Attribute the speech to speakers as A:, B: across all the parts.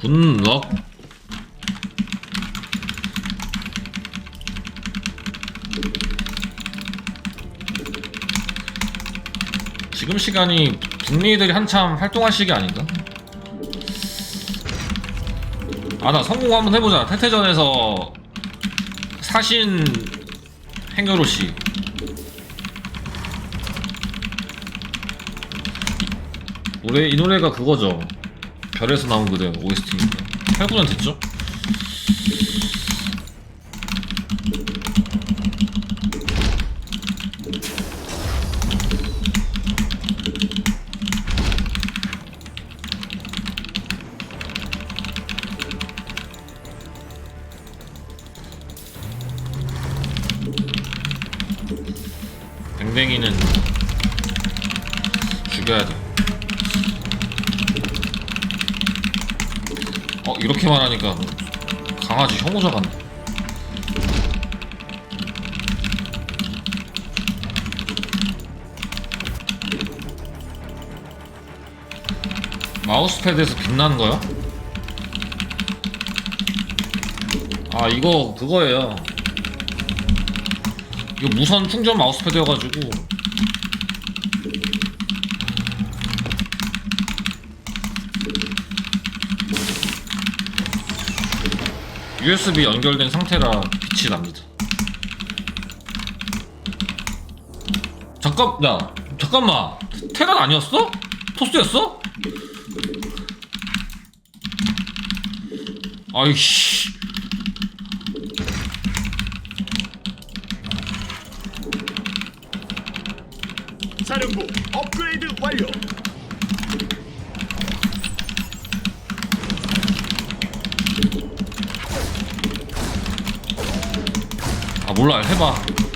A: 굿럭 지금 시간이 북미들이 한참 활동할 시기 아닌가? 아 나 성공 한번 해보자 태태전에서 사신 행여로씨 노래 이 노래가 그거죠. 별에서 나온 그대 OST입니다. 8, 9년 됐죠? 뱅뱅이는 죽여야 돼. 어 이렇게 말하니까 강아지 혐오자 같네. 마우스패드에서 빛나는 거야? 아 이거 그거예요. 이거 무선 충전 마우스패드여가지고 USB 연결된 상태라 빛이 납니다. 잠깐, 야, 잠깐만. 테란 아니었어? 토스였어? 아이씨.
B: 사령부 업그레이드 완료.
A: 아 몰라, 해봐.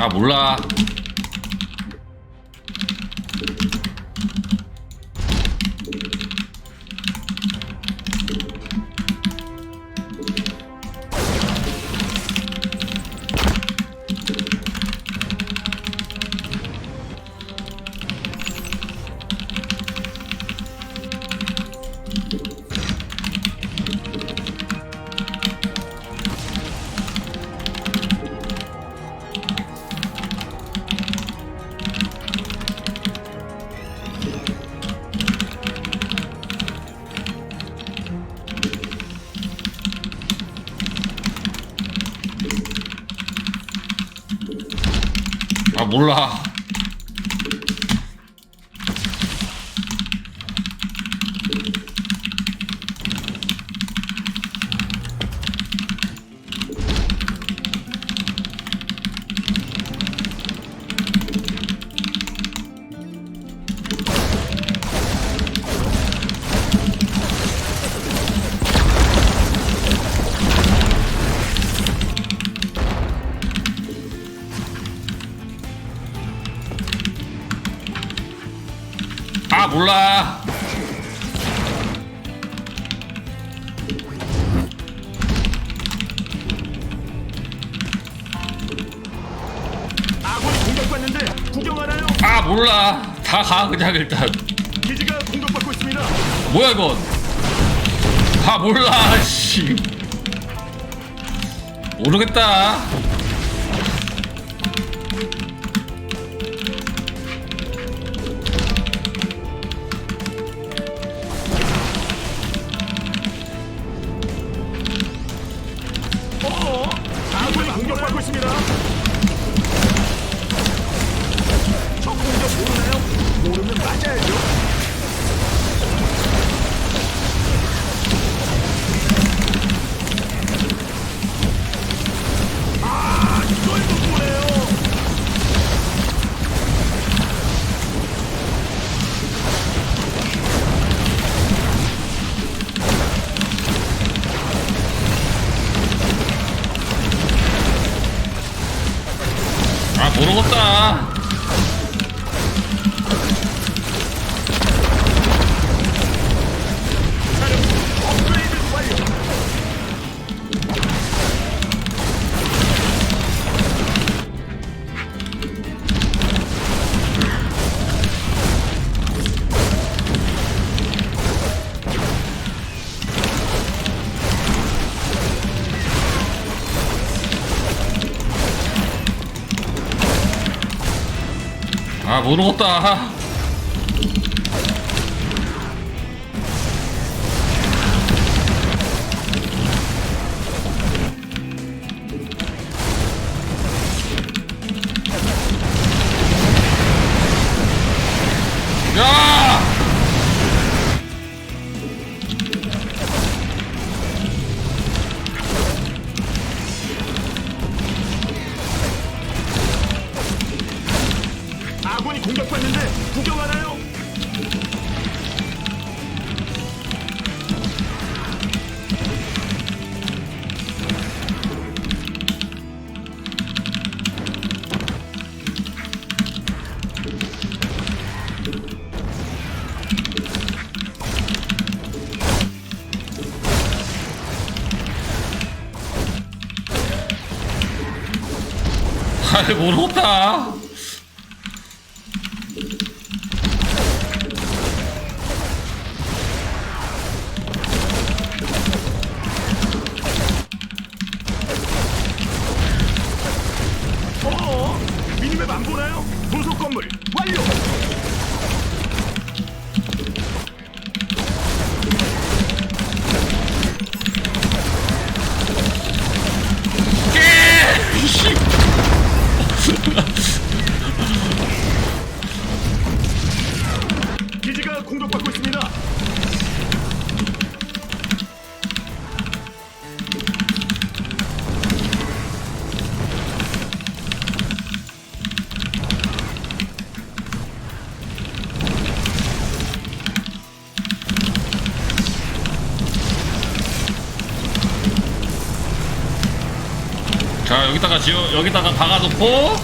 A: 아 몰라 아 몰라 아
B: 공격받는데 구경하나요?
A: 아 몰라 다 가 그냥 일단
B: 기지가 공격받고 있습니다.
A: 뭐야 이건 아 몰라 씨 모르겠다.
B: 아
A: 모르겠다. 야!
B: 아이
A: 모르겠다.
B: 어? 미니맵 안 보나요? 도속 건물 완료.
A: 자 여기다가 지어 여기다가 박아놓고.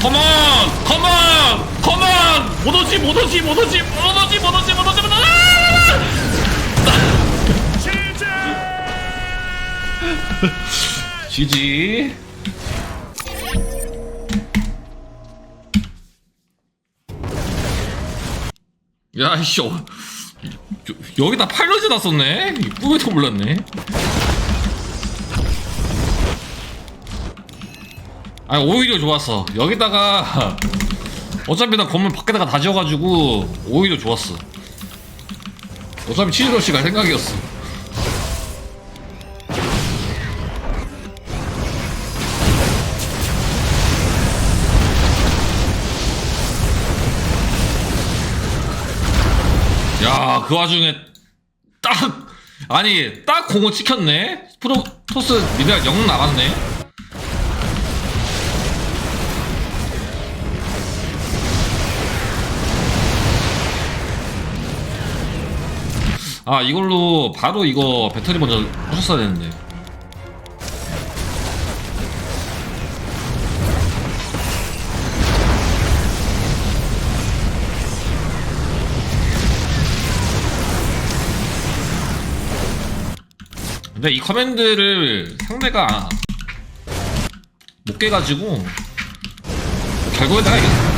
A: 컴온 컴온 컴온! 못 오지 못 오지 못 오지 못 오지 못 오지 못 오지 못 오지!
B: 시작.
A: 지지 야 이씨 어, 여- 여기다 파일럿이 났었네? 꿈에도 몰랐네. 아니 오히려 좋았어. 여기다가 어차피 나 건물 밖에다가 다 지어가지고 오히려 좋았어. 어차피 치즈러시가 생각이었어 야, 그 와중에 딱 아니 딱 공을 찍혔네. 프로토스 미네랄 영 나갔네. 아 이걸로 바로 이거 배터리 먼저 부셨어야 되는데. 근데 이 커맨드를 상대가 못 깨가지고 결국에 내가 이겼어.